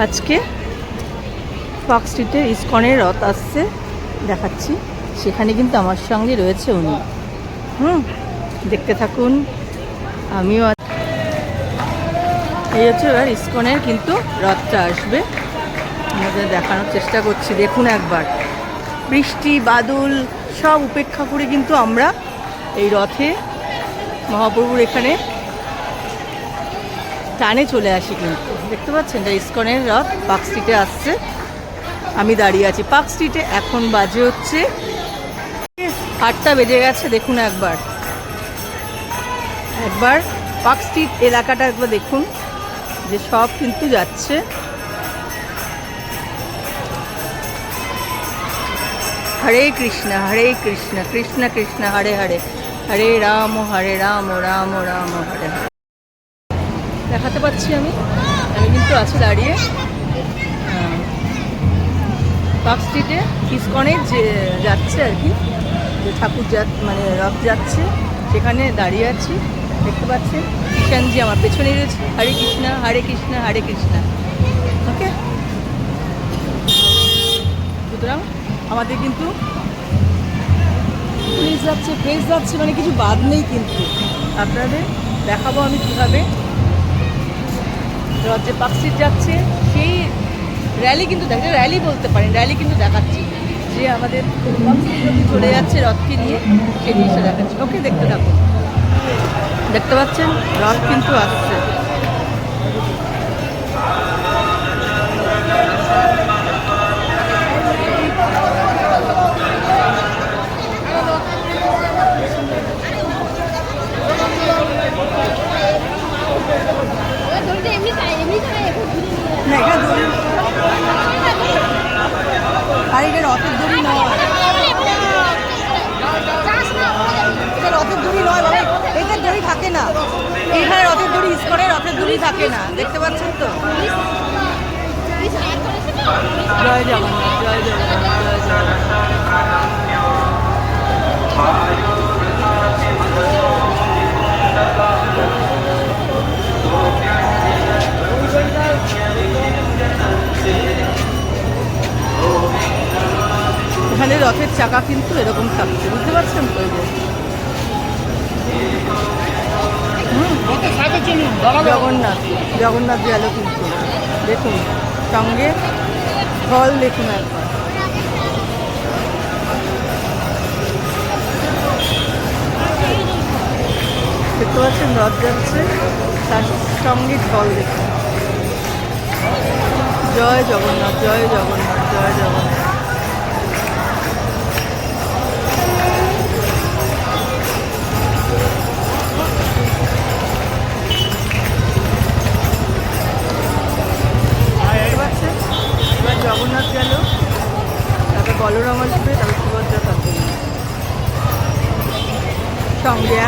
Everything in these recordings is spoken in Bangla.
আজকে পার্ক স্ট্রিটে ইস্কনের রথ আসছে, দেখাচ্ছি। সেখানে কিন্তু আমার সঙ্গে রয়েছে উনি। হুম, দেখতে থাকুন। আমিও এই হচ্ছে এবার ইস্কনের কিন্তু রথটা আসবে। আমাদের দেখানোর চেষ্টা করছি। দেখুন একবার। বৃষ্টি, বাদল, সব উপেক্ষা করে কিন্তু আমরা এই রথে মহাপ্রভুর এখানে টানে চলে আসি কিন্তু। পাচ্ছেন যে ইস্কনের রথ, পার্ক স্ট্রিটে আসছে। আমি দাঁড়িয়ে আছি। পার্ক স্ট্রিটে এখন বাজে হচ্ছে আটটা বেজে গেছে, দেখুন একবার। একবার পার্ক স্ট্রিট এলাকাটা একবার দেখুন, যে সব কিন্তু যাচ্ছে। হরে কৃষ্ণ হরে কৃষ্ণ কৃষ্ণ কৃষ্ণ, হরে হরে। হরে রাম হরে রাম রাম রাম, হরে হরে। দেখাতে পাচ্ছি আমি। আমি কিন্তু আছি দাঁড়িয়ে পার্ক স্ট্রিটে ইস্কনে যে যাচ্ছে আর কি, যে ঠাকুর যা মানে রথ যাচ্ছে, সেখানে দাঁড়িয়ে আছি, দেখতে পাচ্ছেন কিষানজি আমার পেছনে রয়েছে, হরে কৃষ্ণ হরে কৃষ্ণ হরে কৃষ্ণ। ওকে সুতরাং আমাদের কিন্তু পুলিশ যাচ্ছে ফেস যাচ্ছে মানে কিছু বাদ নেই কিন্তু। আপনাদের দেখাবো আমি কীভাবে রথে পাকসিট যাচ্ছে, সেই র্যালি কিন্তু দেখা র্যালি বলতে পারেন র্যালি কিন্তু দেখাচ্ছি। যে আমাদের চলে যাচ্ছে রথকে নিয়ে, সেই জিনিসটা দেখাচ্ছি। ওকে দেখতে থাকুন। দেখতে পাচ্ছেন, রথ কিন্তু আসছে দড়িটা এমনি চাই এমনি চাই এখন ঘুরে নিয়ে না এটা দড়ি রথের দড়ি নয়। রথের দড়ি নয় বাবা। এটার দড়ি থাকে না। এখানে রথের দড়ি করে রথের দড়ি থাকে না। দেখতে পাচ্ছেন তো? জয় জগন্নাথ জয় জগন্নাথ জয় জগন্নাথ। এখানে রথের চাকা কিন্তু এরকম থাকছে, বুঝতে পারছেন তো জগন্নাথ জগন্নাথ গেল কিন্তু। দেখুন, সঙ্গে ফল দেখুন একবার। দেখতে পাচ্ছেন, রথ যাচ্ছে, তার সঙ্গে জল দেখুন। জয় জগন্নাথ জয় জগন্নাথ জয় জগন্নাথ।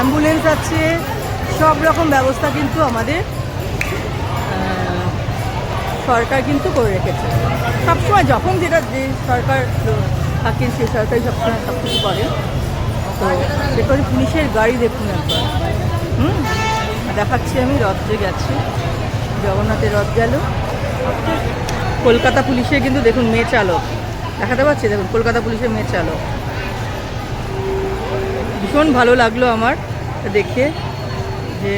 অ্যাম্বুলেন্স আছে, সব রকম ব্যবস্থা কিন্তু আমাদের সরকার কিন্তু করে রেখেছে। সবসময় যখন যেটা যে সরকার থাকে সেই সরকারই সবসময় সব কিছু করে। তো দেখুন পুলিশের গাড়ি দেখুন একবার। হুম? দেখাচ্ছি আমি, রথ গেছে। জগন্নাথের রথ গেল। কলকাতা পুলিশের কিন্তু দেখুন মেয়ে চালক। দেখাতে পাচ্ছি? দেখুন, কলকাতা পুলিশের মেয়ে চালক। ভীষণ ভালো লাগল আমার। দেখে যে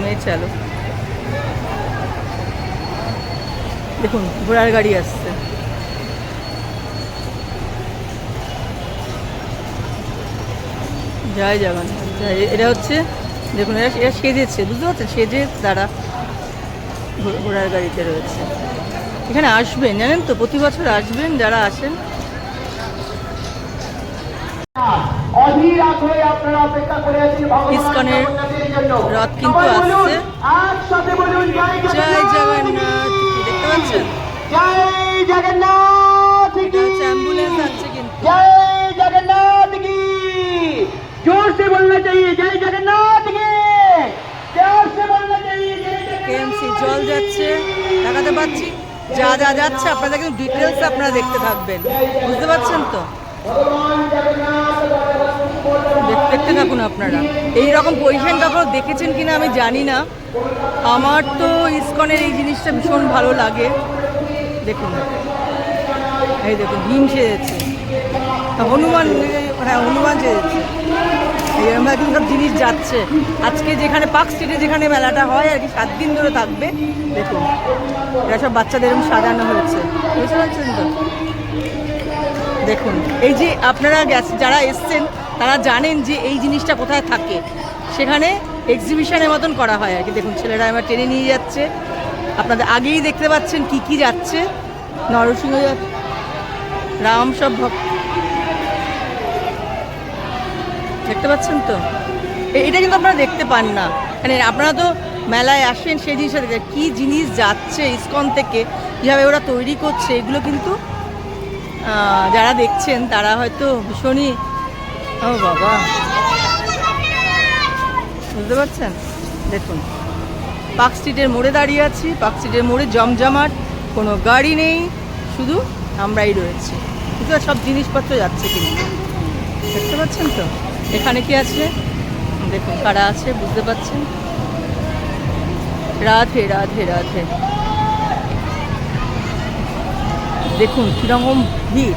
মেয়ে চালক দেখুন, ঘোড়ার গাড়ি আসছে। জগন্নাথ, জয়। এটা হচ্ছে, দেখুন, এরা এরা সেজেছে বুঝতে পারছেন? সেজে তারা ঘোড়ার গাড়িতে রয়েছে। এখানে আসবেন, জানেন তো? প্রতি বছর আসবেন, যারা আসেন অধীর আগ্রহে আপনারা অপেক্ষা করে আছেন ভগবান ইস্কনের রথ কিন্তু আসছে। জয় জগন্নাথ। দেখতে পাচ্ছেন? জয় জগন্নাথ অ্যাম্বুলেন্স আসছে কিন্তু। জয় জগন্নাথ কি? জোর সে বলনা জয় জগন্নাথ কি? জোর সে বলনা কেএমসি জল যাচ্ছে। দেখাতে পাচ্ছি যা যা যাচ্ছে আপনারা কিন্তু ডিটেলস আপনারা দেখতে থাকবেন। বুঝতে পারছেন তো? ভগবান জগন্নাথ দেখতে থাকুন আপনারা। এই রকম পজিশন কখনো দেখেছেন কিনা আমি জানি না। আমার তো ইসকনের এই জিনিসটা ভীষণ ভালো লাগে। দেখুন। এই দেখুন, ভীম সেজেছে। হনুমান হ্যাঁ হনুমান সেজেছে। আমরা কিন্তু সব জিনিস যাচ্ছে। আজকে যেখানে পার্ক স্ট্রিটে যেখানে মেলাটা হয়, আর কি সাত দিন ধরে থাকবে, দেখুন। এরা সব বাচ্চাদের এরকম সাজানো হয়েছে। বুঝতে পারছেন তো? দেখুন, এই যে আপনারা গেছে, যারা এসছেন তারা জানেন যে এই জিনিসটা কোথায় থাকে। সেখানে এক্সিবিশনের মতন করা হয় আর কি। দেখুন, ছেলেরা আমার টেনে নিয়ে যাচ্ছে। আপনাদের আগেই দেখতে পাচ্ছেন কি কি যাচ্ছে। নরসিংহ রাম সব ভক্ত দেখতে পাচ্ছেন তো? এটা কিন্তু আপনারা দেখতে পান না। মানে আপনারা তো মেলায় আসেন সেই জিনিসটা দেখতে কী জিনিস যাচ্ছে ইস্কন থেকে, কীভাবে ওরা তৈরি করছে, এগুলো কিন্তু যারা দেখছেন তারা হয়তো ভীষণই ও বাবা। বুঝতে পারছেন? দেখুন, পার্ক স্ট্রিটের মোড়ে দাঁড়িয়ে আছি, পার্ক স্ট্রিটের মোড়ে জমজমাট, কোনো গাড়ি নেই, শুধু আমরাই রয়েছি। কিন্তু সব জিনিসপত্র যাচ্ছে কিন্তু দেখতে পাচ্ছেন তো? এখানে কি আছে? দেখুন, কারা আছে? বুঝতে পাচ্ছেন রাধে রাধে রাধে। দেখুন, কীরকম ভিড়।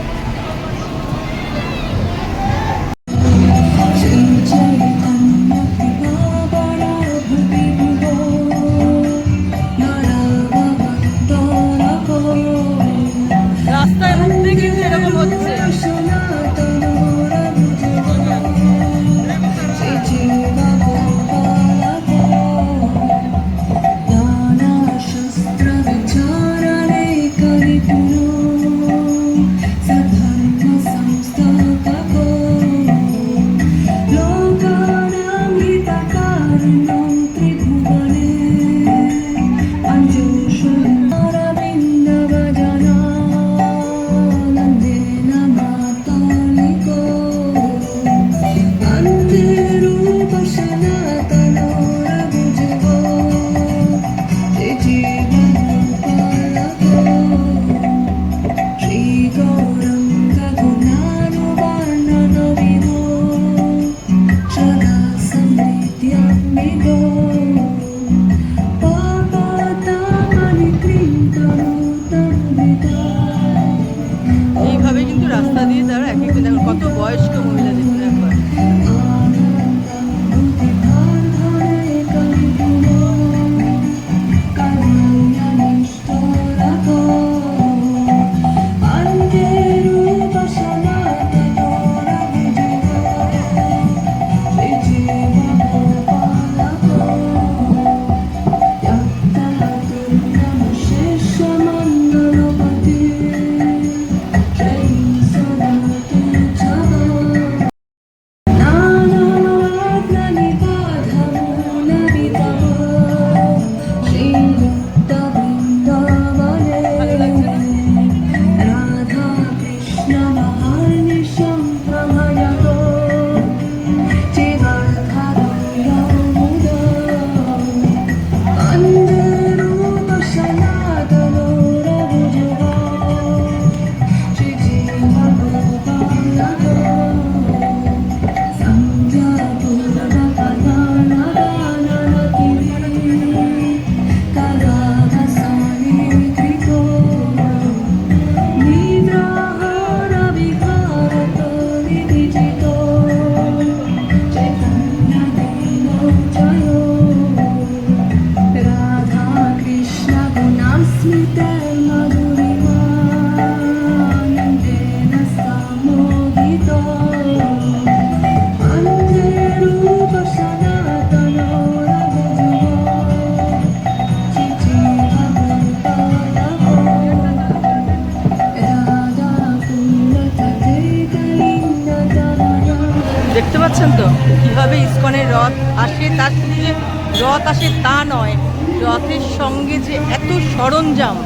সরঞ্জাম।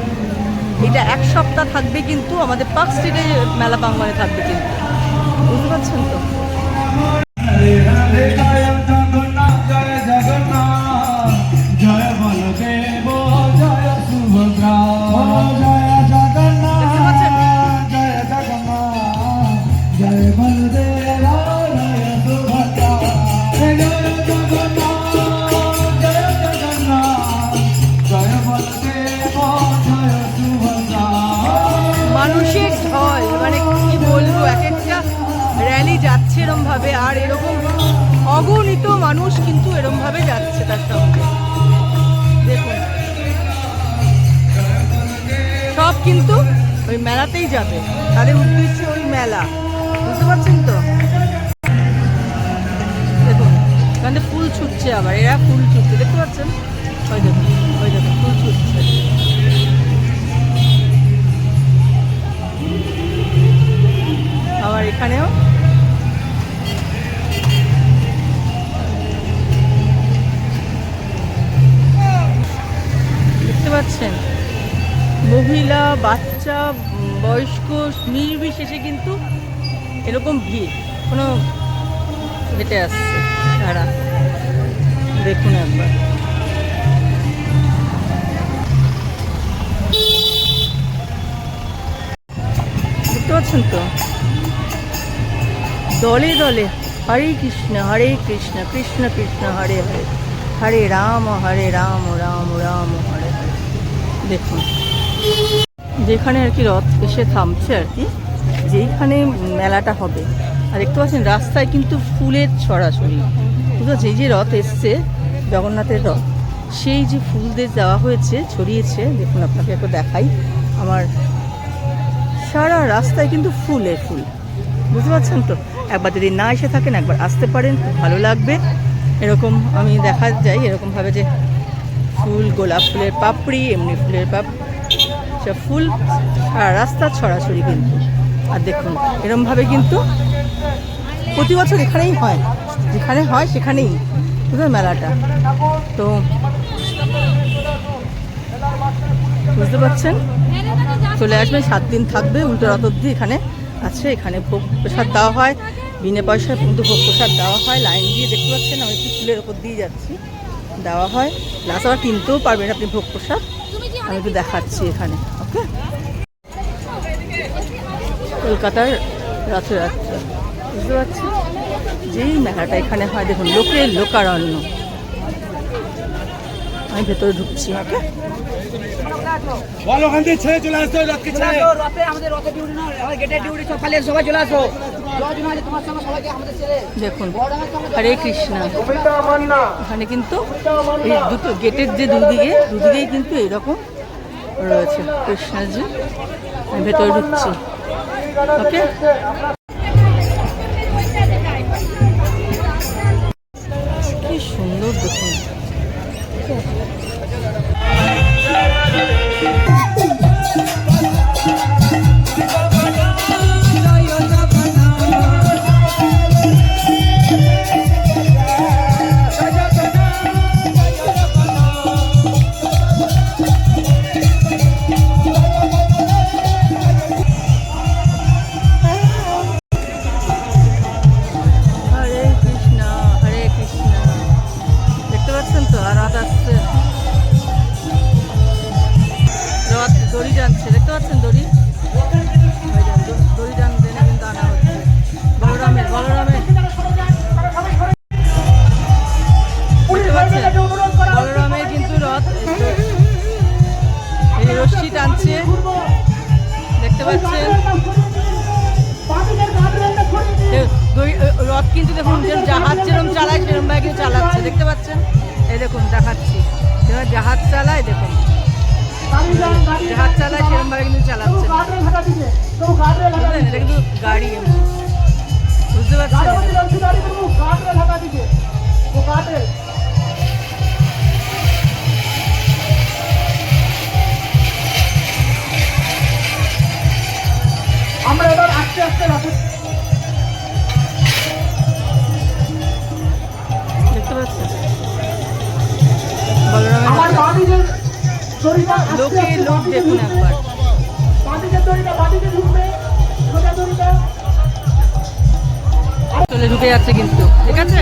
এটা এক সপ্তাহ থাকবে কিন্তু আমাদের পার্ক স্ট্রিটে মেলা বাংলায় থাকবে কিন্তু। বুঝতে পারছেন তো? আর এরকম অগণিত মানুষ কিন্তু এরম ভাবে যাচ্ছে তার সঙ্গে। দেখুন। সব কিন্তু ওই মেলাতেই যাবে। তাদের উদ্দেশ্য ওই মেলা। বুঝতে পারছেন তো? দেখুন, এখানে ফুল ছুটছে আবার। এরা ফুল ছুটছে। দেখতে পাচ্ছেন? ওই দেখুন, ফুল ছুটছে। আবার এখানেও মহিলা, বাচ্চা, বয়স্ক, নির্বিশেষে কিন্তু এরকম ভিড়, কোনো হেঁটে আসছে তারা। দেখুন একবার। দেখতে পাচ্ছেন তো? দলে দলে, হরে কৃষ্ণ হরে কৃষ্ণ কৃষ্ণ কৃষ্ণ, হরে হরে হরে রাম হরে রাম রাম রাম, হরে হরে। দেখুন। যেখানে আর কি রথ এসে থামছে আর কি, যেইখানে মেলাটা হবে। আর দেখতে পাচ্ছেন, রাস্তায় কিন্তু ফুলের ছড়াছড়ি। পারছি এই যে রথ এসছে, জগন্নাথের রথ, সেই যে ফুল দিয়ে দেওয়া হয়েছে, ছড়িয়েছে, দেখুন আপনাকে একটু দেখাই। আমার সারা রাস্তায় কিন্তু ফুলে ফুল। বুঝতে পারছেন তো? একবার যদি না এসে থাকেন, একবার আসতে পারেন, খুব ভালো লাগবে। এরকম আমি দেখা যাই এরকমভাবে যে ফুল, গোলাপ ফুলের পাপড়ি, এমনি ফুলের পাপ সব ফুল, সারা রাস্তা ছড়াছড়ি কিন্তু। আর দেখুন, এরমভাবে কিন্তু প্রতি বছর এখানেই হয়। যেখানে হয়, সেখানেই। বুঝলেন মেলাটা? তো বুঝতে পারছেন? চলে আসবেন সাত দিন থাকবে, উল্টো রাত অব্দি এখানে আছে। এখানে ভোগ প্রসাদ দেওয়া হয়। বিনা পয়সায় কিন্তু ভোগ প্রসাদ দেওয়া হয়। লাইন দিয়ে দেখতে পাচ্ছেন, আমি একটু ফুলের ওপর দিয়ে যাচ্ছি। দেওয়া হয়। প্লাস আবার কিনতেও পারবেন আপনি ভোগ প্রসাদ। আমি একটু দেখাচ্ছি এখানে ওকে? কলকাতার রথযাত্রা। বুঝতে পারছি যেই মেলাটা এখানে হয় দেখুন লোকের লোকারণ্য। আমি ভেতরে ঢুকছি ওকে? বলো ওখান থেকে ছেড়ে চলে আসতে হবে রথকে ছেড়ে। রথে আমাদের রথে ডিউটি না আমাদের গেটের ডিউটি সব পালিয়ে সবাই চলে আসো। দেখুন, হরে কৃষ্ণ। ওখানে কিন্তু এই দুটো গেটের যে দুদিকে, দুদিকেই কিন্তু এরকম রয়েছে কৃষ্ণজি। ভেতরে ঢুকছি। ওকে? কি সুন্দর দেখুন। রথ কিন্তু দেখুন জাহাজ যেরকম চালায় সেরকম ভাবে কিন্তু চালাচ্ছে, দেখতে পাচ্ছেন? এই দেখুন, দেখাচ্ছি। যেরকম জাহাজ চালায়, দেখুন। জাহাজ চালায় সেরকম ভাবে কিন্তু চালাচ্ছে। এটা কিন্তু গাড়ি বুঝতে পারছেন? আমরা এবার আস্তে আস্তে রথে লোকে লোক দেখুন একবার। চলে ঢুকে যাচ্ছে কিন্তু। ঠিক আছে?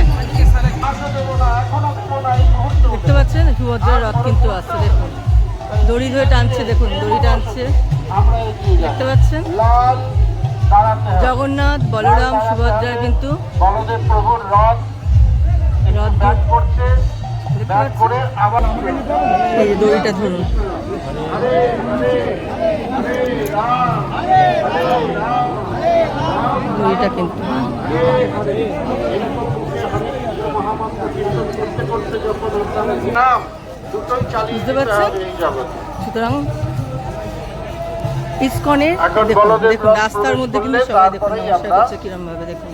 দেখতে পাচ্ছেন? সুভদ্রার রথ কিন্তু আসছে দেখুন। দড়ি ধরে টানছে দেখুন দড়ি টানছে। দেখতে পাচ্ছেন? জগন্নাথ বলরাম সুভদ্রার কিন্তু রথ দড়িটা ধরুন। তৈরিটা কিন্তু। বুঝতে পারছেন? সুতরাং ইসকনের দেখুন রাস্তার মধ্যে কিন্তু সবাই দেখুন নমস্কার করছে কিরম ভাবে দেখুন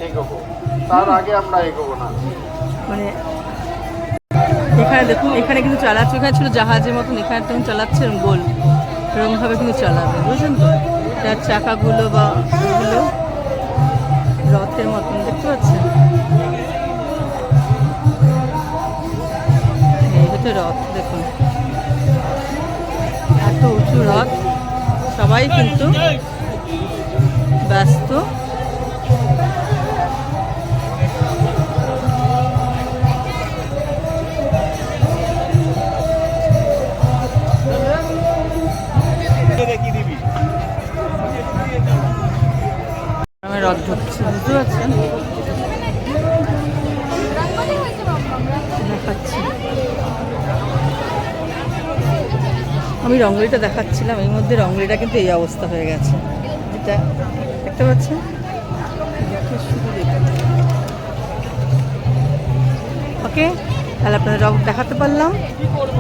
তার আগে আমরা এগোবো না। মানে এখানে দেখুন, এখানে কিন্তু চালাচ্ছে, এখানে ছিল জাহাজের মতন, এখানে তখন চালাচ্ছে গোল। এরকমভাবে কিন্তু চালাবে, বুঝলেন তো? তার চাকাগুলো বা এগুলো রথের মতন, দেখতে পাচ্ছেন? রথ, দেখুন। এত উঁচু রথ, সবাই কিন্তু ব্যস্ত। আমি রঙ্গলিটা দেখাচ্ছিলাম এই মধ্যে রঙ্গলিটা কিন্তু এই অবস্থা হয়ে গেছে। যেটা দেখতে পাচ্ছেন। ওকে তাহলে আপনাদের রং দেখাতে পারলাম।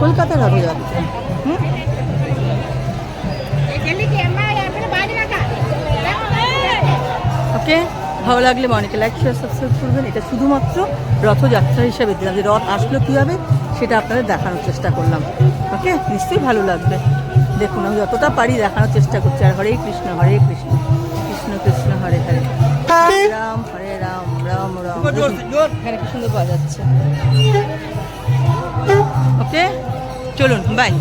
কলকাতার রথযাত্রা হুম? ওকে। ভালো লাগলে মনেকে লাইক শেয়ার সাবস্ক্রাইব করবেন। এটা শুধুমাত্র রথযাত্রা হিসাবে দিলাম। যে রথ আসলো কীভাবে সেটা আপনাদের দেখানোর চেষ্টা করলাম। ওকে নিশ্চয়ই ভালো লাগবে। দেখুন আমি যতটা পারি দেখানোর চেষ্টা করছি। আর হরে কৃষ্ণ হরে কৃষ্ণ। কৃষ্ণ কৃষ্ণ হরে হরে। রাম হরে রাম রাম রাম। এখানে কি সুন্দর পাওয়া যাচ্ছে ওকে চলুন বাই